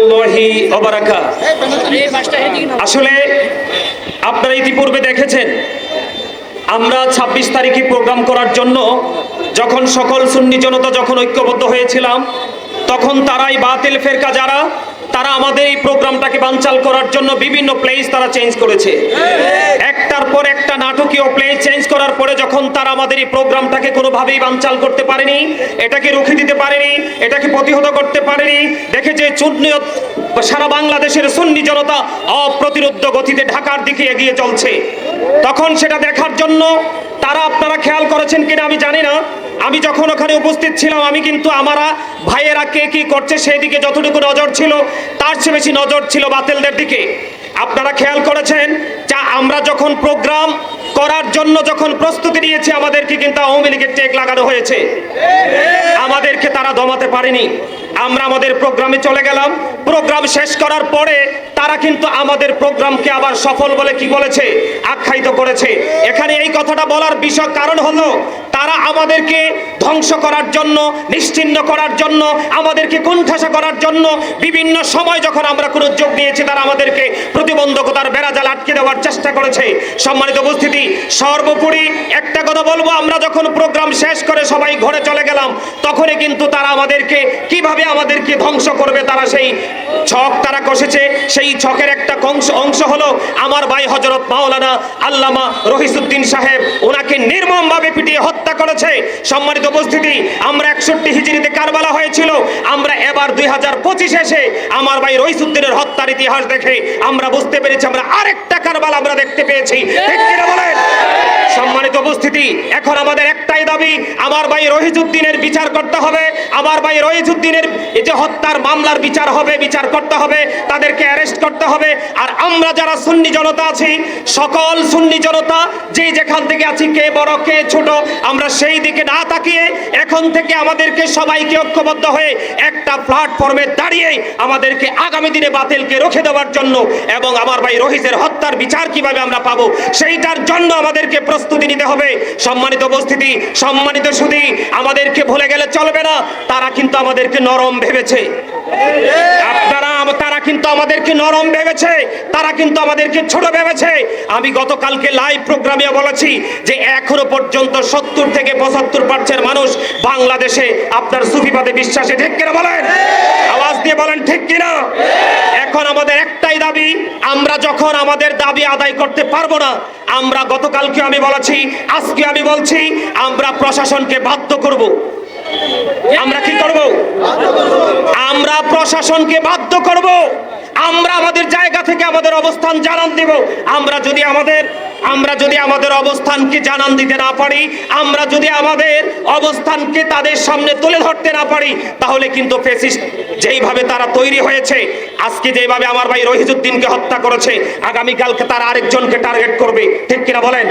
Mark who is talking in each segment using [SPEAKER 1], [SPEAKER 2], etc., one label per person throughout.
[SPEAKER 1] রহমতুল্লাহি আসলে আপনারা ইতিপূর্বে দেখেছেন আমরা ২৬ তারিখে প্রোগ্রাম করার জন্য যখন সকল সুন্নি জনতা যখন ঐক্যবদ্ধ হয়েছিলাম তখন তারাই বাতিল ফেরকা যারা তারা আমাদের এই প্রোগ্রামটাকে বানচাল করার জন্য বিভিন্ন প্লেস তারা চেঞ্জ করেছে। একটার পর একটা নাটকীয় প্লে চেঞ্জ করার পরে যখন তারা আমাদের এই প্রোগ্রামটাকে কোনোভাবেই বানচাল করতে পারেনি, এটাকে রুখে দিতে পারেনি, এটাকে প্রতিহত করতে পারেনি, দেখে যে সারা বাংলাদেশের সুন্নি জনতা অপ্রতিরোধ গতিতে ঢাকার দিকে এগিয়ে চলছে। তখন সেটা দেখার জন্য তারা আপনারা খেয়াল করেছেন কিনা আমি জানি না। আমি যখন ওখানে উপস্থিত ছিলাম, আমি কিন্তু আমারা ভাইয়েরা কে কি করছে সেই দিকে যতটুকু নজর ছিল, তার চেয়ে বেশি নজর ছিল বাতিলদের দিকে। আপনারা খেয়াল করেছেন? যা আমরা যখন প্রোগ্রাম করার জন্য যখন প্রস্তুতি নিয়েছি, আমাদেরকে কিন্তু আওয়ামী লীগের টেক লাগানো হয়েছে। আমাদেরকে তারা দমাতে পারেনি। আমরা আমাদের প্রোগ্রামে চলে গেলাম। প্রোগ্রাম শেষ করার পরে তারা কিন্তু আমাদের প্রোগ্রামকে আবার সফল বলে কি বলেছে? আখ্যায়িত করেছে। এখানে এই কথাটা বলার বিষয় কারণ হলো তারা আমাদেরকে ধ্বংস করার জন্য, নিশ্চিন্ন করার জন্য, আমাদেরকে কোণঠাসা করার জন্য বিভিন্ন সময় যখন আমরা কোনো উদ্যোগ নিয়েছি, তারা আমাদেরকে প্রতিবন্ধকতার বেড়াজাল আটকে দেওয়ার চেষ্টা করেছে। সম্মানিত উপস্থিতি, সর্বোপরি একটা কথা বলব, আমরা যখন প্রোগ্রাম শেষ করে সবাই ঘরে চলে গেলাম, তখনই কিন্তু তারা আমাদেরকে কীভাবে আমাদেরকে ধ্বংস করবে, তারা সেই ছক তারা কষেছে, সেই ছকের একটা অংশ হলো আমার ভাই হজরত মাওলানা আল্লামা রহিসুদ্দিন সাহেব। ওনাকে নির্মমভাবে পিটিয়ে হত্যা করেছে। সম্মানিত উপস্থিতি, আমরা একষট্টি হিজড়িতে কারবালা হয়েছিল। আমরা এবার দুই হাজার পঁচিশে এসে আমার ভাই রহিসুদ্দিনের হত্যার ইতিহাস দেখে আমরা বুঝতে পেরেছি, আমরা আরেকটা কারবালা আমরা দেখতে পেয়েছি। ঠিক কিনা বলেন? সম্মানিত উপস্থিতি, এখন আমাদের একটাই দাবি, আমার ভাই রহিজুদ্দিনের বিচার করতে হবে। আমার ভাই রহিজুদ্দিনের এই যে হত্যার মামলার বিচার হবে, বিচার করতে হবে, তাদেরকে অ্যারেস্ট করতে হবে। আর আমরা যারা সুন্নি জনতা আছি, সকল সুন্নি জনতা, যে যেখান থেকে আছি, কে বড়, কে ছোট, আমরা সেই দিকে না তাকিয়ে এখন থেকে আমাদেরকে সবাইকে ঐক্যবদ্ধ হয়ে একটা প্ল্যাটফর্মে দাঁড়িয়ে আমাদেরকে আগামী দিনে বাতিলকে রুখে দেওয়ার জন্য এবং আমার ভাই রহিজের হত্যার বিচার কীভাবে আমরা পাবো, সেইটার জন্য আমাদেরকে প্রস্তুতি নিতে হবে। সম্মানিত উপস্থিতি, সম্মানিত সুদী আমাদেরকে ভুলে গেলে চলবে না, তারা কিন্তু আমাদেরকে নরম ভেবেছে। আম- তারা কিন্তু আমাদেরকে নরম ভেবেছে, তারা কিন্তু আমাদেরকে ছোট ভেবেছে। আমি গতকালকে লাইভ প্রোগ্রামে বলেছি যে এখনও পর্যন্ত সত্তর থেকে পঁচাত্তর পার্সেন্ট মানুষ বাংলাদেশে আপনার সুফিবাদে বিশ্বাসে। ঠিক কিনা বলেন? আওয়াজ দিয়ে বলেন, ঠিক কিনা? এখন আমাদের একটাই দাবি, আমরা যখন আমাদের দাবি আদায় করতে পারব না, আমরা গতকালকে আমি বলেছি, আজকে আমি বলছি, আমরা প্রশাসনকে বাধ্য করব। আমরা কি আমরা প্রশাসনকে বাধ্য করব। আমরা আমাদের জায়গা থেকে আমাদের অবস্থান জানান দেব। আমরা যদি আমাদের আমরা যদি আমাদের অবস্থানকে জানান দিতে না পারি, আমরা যদি আমাদের অবস্থানকে তাদের সামনে তুলে ধরতে না পারি, তাহলে কিন্তু ফেসিস্ট যেইভাবে তারা তৈরি হয়েছে, আজকে যেভাবে আমার ভাই রহিজুদ্দিনকে হত্যা করেছে, আগামীকালকে তারা আরেকজনকে টার্গেট করবে, ঠিক কিনা বলেন?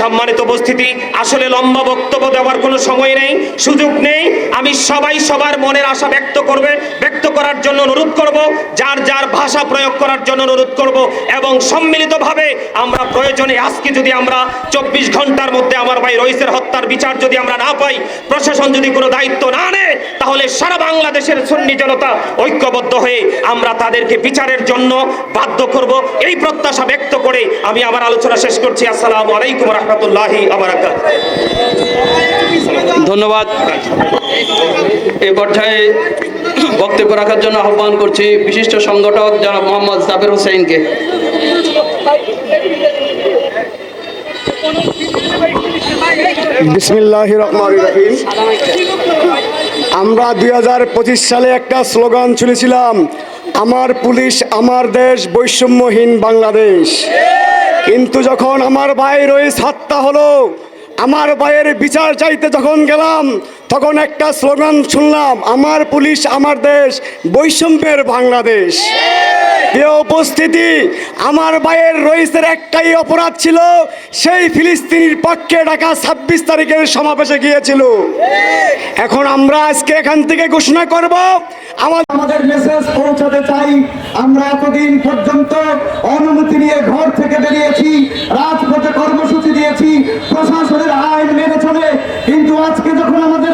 [SPEAKER 1] সম্মানিত উপস্থিতি, আসলে লম্বা বক্তব্য দেওয়ার কোনো সময় নেই, সুযোগ নেই, আমি সবাই সবার মনের আশা ব্যক্ত করবে, ব্যক্ত করার জন্য অনুরোধ করব, যার যার ভাষা প্রয়োগ করার জন্য অনুরোধ করব, এবং সম্মিলিতভাবে আমরা প্রয়োজনে আজকে যদি আমরা চব্বিশ ঘণ্টার মধ্যে আমার ভাই রইসের হত্যার বিচার যদি আমরা না পাই, প্রশাসন যদি কোনো দায়িত্ব না নেয়, তাহলে সারা বাংলাদেশের সুন্নি জনতা ঐক্যবদ্ধ হয়ে আমরা তাদেরকে বিচারের জন্য বাধ্য করব। এই প্রত্যাশা ব্যক্ত করে আমি আমার আলোচনা শেষ করছি। আসসালামু আলাইকুম রহমতুল্লাহি আবরাকাত
[SPEAKER 2] ধন্যবাদ। এই পর্যায়ে বক্তব্য রাখার জন্য আহ্বান করছি বিশিষ্ট সংগঠক জনাব মোহাম্মদ সাবের হোসেনকে
[SPEAKER 3] বিসমিল্লাহ রহমান রহিম। আমরা দুই হাজার পঁচিশ সালে একটা স্লোগান শুনেছিলাম, আমার পুলিশ, আমার দেশ, বৈষম্যহীন বাংলাদেশ। কিন্তু যখন আমার ভাই রয়েছে হত্যা হলো, আমার ভাইয়ের বিচার চাইতে যখন গেলাম তখন একটা স্লোগান শুনলাম, আমার পুলিশ, আমার দেশ, বৈষম্যের বাংলাদেশ। উপস্থিতি, আমার ভাইয়ের রইসের একটাই অপরাধ ছিল, সেই ফিলিস্তিনির পক্ষে ঢাকা ছাব্বিশ তারিখের সমাবেশে গিয়েছিল। এখন আমরা আজকে এখান থেকে ঘোষণা করব, আমাদের
[SPEAKER 4] মেসেজ পৌঁছাতে চাই। আমরা এতদিন পর্যন্ত অনুমতি নিয়ে ঘর থেকে বেরিয়েছি, রাজপথে কর্মসূচি দিয়েছি, প্রশাসনের আইন মেনে চলে। কিন্তু আজকে যখন আমাদের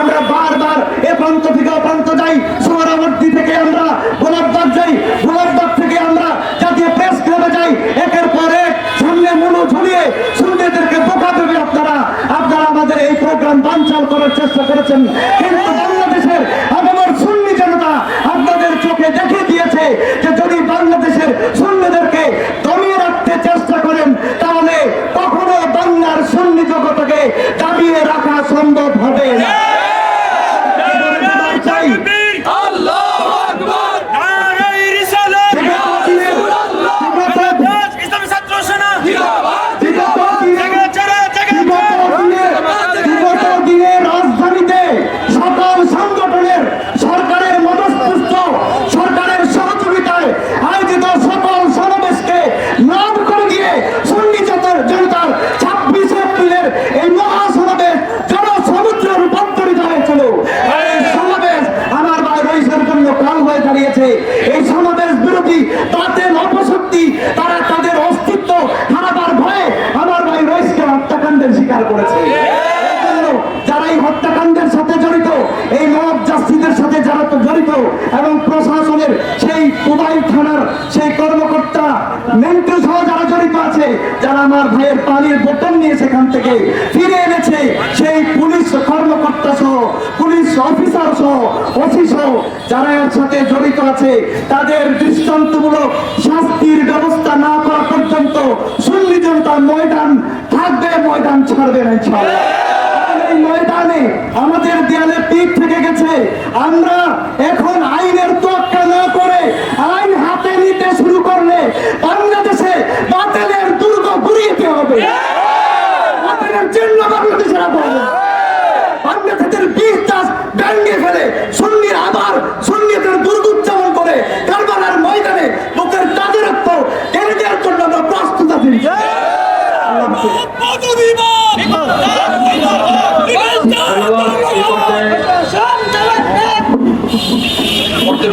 [SPEAKER 4] আমরা বারবার এ প্রান্ত থেকে অপ্রান্ত যাই। সোহরাবর্তী থেকে আমরা গোলাপবাগ যাই। গোলাপবাগ থেকে আমরা জাতীয় প্রেস ক্লাবে যাই। একের পর এক সামনে মুনো ঝুলিয়ে সুন্দরদেরকে বোকা দেবে আপনারা। আপনারা আমাদের এই প্রোগ্রাম বানচাল করার চেষ্টা করেছেন। কিন্তু বাংলাদেশের আমার সুন্নি জনতা আপনাদের চোখে দেখে দিয়েছে যে যদি বাংলাদেশের সুন্নি পানির বোতল নিয়ে সেখান থেকে ফিরে এনেছে সেই পুলিশ কর্মকর্তা সহ, পুলিশ অফিসার সহ, ওসি সহ, যারা এর সাথে জড়িত আছে, তাদের দৃষ্টান্তমূলক শাস্তির ব্যবস্থা না করা পর্যন্ত সুন্নি জনতা ময়দান থাকবে, ময়দান ছাড়বে না ছাড়বে ময়দানে আমাদের দেয়ালে পিঠ থেকে গেছে, আমরা এখন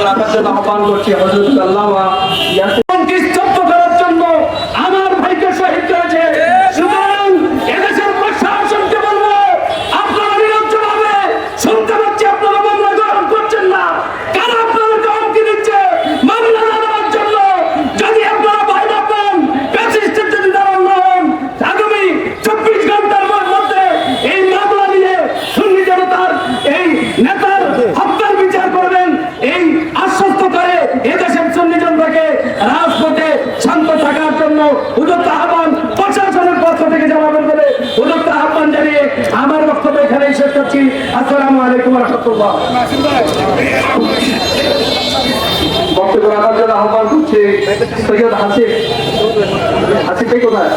[SPEAKER 2] রাখার জন্য আহ্বান করছি। হজরত
[SPEAKER 1] আল্লাহ বক্তব্য
[SPEAKER 2] রাখার জন্য আহ্বান করছে সৈয়দ হাসিফ হাসিফে কোথায়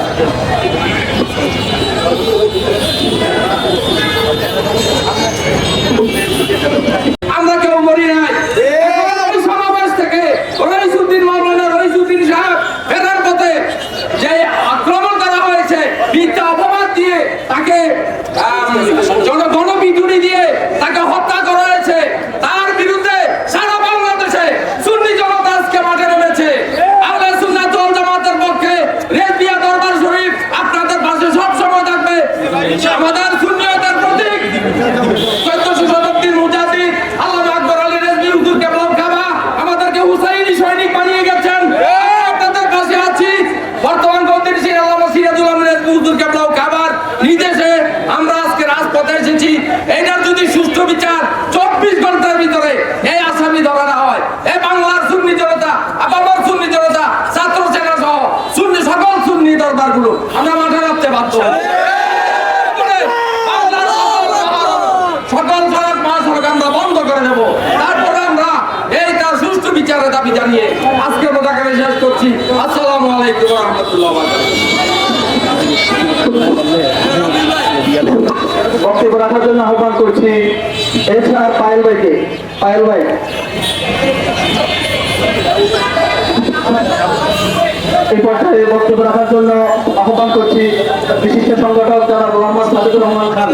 [SPEAKER 2] Thank you. বাধ্য সকল খারাপ মহাসড়ক আমরা বন্ধ করে দেব। তারপরে আমরা এই তার সুষ্ঠু বিচারের দাবি জানিয়ে আজকে মতো শেষ করছি। আসসালামু আলাইকুম রহমতুল্লাহ বক্তব্য রাখার জন্য আহ্বান করছি এছাড়া পায়েল ভাইকে। পায়েল ভাই। এই পর্যায়ে বক্তব্য রাখার জন্য আহ্বান করছি বিশিষ্ট সংগঠক যারা মোহাম্মদ সাদিকুর রহমান খান।